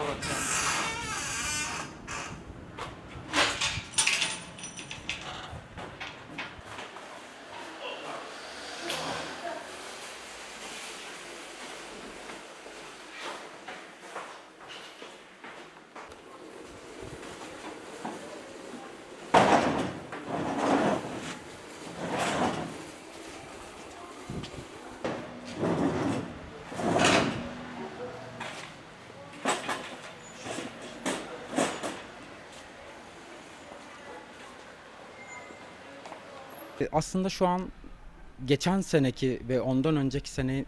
Well, E, Aslında şu an geçen seneki ve ondan önceki sene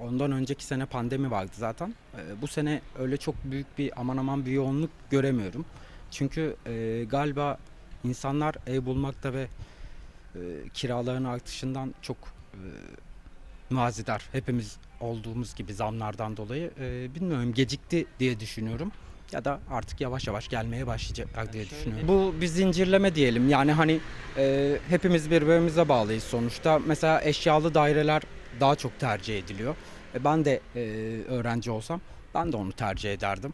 ondan önceki sene pandemi vardı zaten. E, Bu sene öyle çok büyük bir aman aman bir yoğunluk göremiyorum. Çünkü e, galiba insanlar ev bulmakta ve e, kiraların artışından çok e. Hepimiz olduğumuz gibi zamlardan dolayı bilmiyorum gecikti diye düşünüyorum. Ya da artık yavaş yavaş gelmeye başlayacaklar diye düşünüyorum. Bu bir zincirleme diyelim. Yani hani e, hepimiz birbirimize bağlıyız sonuçta. Mesela eşyalı daireler daha çok tercih ediliyor. E, ben de e, öğrenci olsam ben de onu tercih ederdim.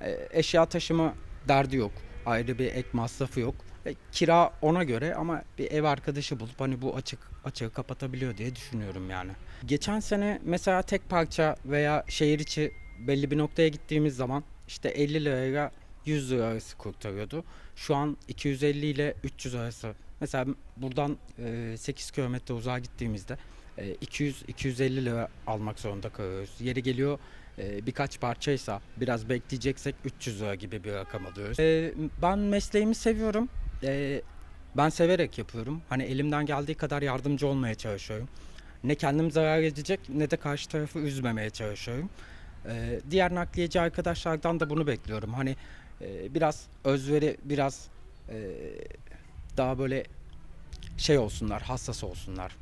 E, eşya taşıma derdi yok. Ayrı bir ek masrafı yok. E, kira ona göre ama bir ev arkadaşı bulup hani bu açık açığı kapatabiliyor diye düşünüyorum yani. Geçen sene mesela tek parça veya şehir içi belli bir noktaya gittiğimiz zaman işte 50 liraya 100 lira arası kurtarıyordu. Şu an 250 ile 300 arası. Mesela buradan e, 8 kilometre uzağa gittiğimizde e, 200-250 lira almak zorunda kalıyoruz. Yeri geliyor e, birkaç parçaysa biraz bekleyeceksek 300 lira gibi bir rakam alıyoruz. E, ben mesleğimi seviyorum. E, ben severek yapıyorum. Hani elimden geldiği kadar yardımcı olmaya çalışıyorum. Ne kendim zarar edecek ne de karşı tarafı üzmemeye çalışıyorum. E, diğer nakliyeci arkadaşlardan da bunu bekliyorum. Hani e, biraz özveri, biraz e, daha böyle şey olsunlar, hassas olsunlar.